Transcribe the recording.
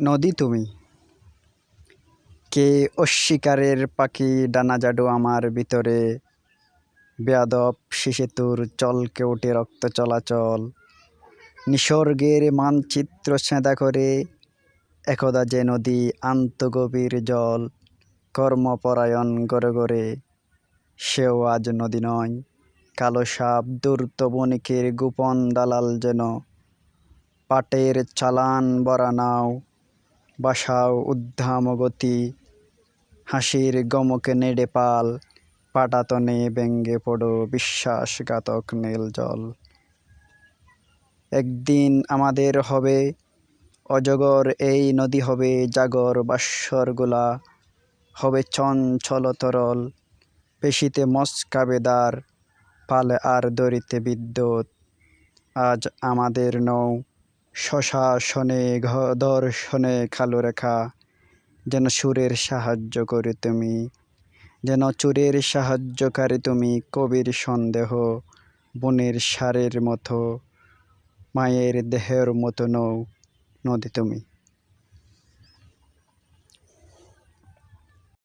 নদী তুমি। কে অস্বীকারের পাখি ডানা জাডু আমার ভিতরে? বেয়াদব শিশিতুর চলকে ওঠে রক্ত চলাচল। নিসর্গের মানচিত্র সেঁদা করে একদা যে নদী আন্তগভীর জল, কর্মপরায়ণ গড়ে গড়ে। সেও আজ নদী নয়, কালো সাপ দূর্ত বণিকের গোপন দালাল যেন। পাটের চালান বরা নাও বাসাও উদ্ধাম গতি, হাসির গমকে নেড়ে পাল, পাটাতনে ব্যঙ্গে পড়ো বিশ্বাসঘাতক নীল জল। একদিন আমাদের হবে, অজগর এই নদী হবে জাগর বাশ্বরগুলা হবে চঞ্চল তরল পেশিতে মস্কা বেদার, পালে আর দড়িতে বিদ্যুৎ, আজ আমাদের নৌ শশাসনে দর্শনে খালো রেখা যেন সুরের সাহায্য করে তুমি, যেন চুরের সাহায্যকারী তুমি, কবির সন্দেহ, বনের সারের মতো, মায়ের দেহের মতো নৌ নদী তুমি।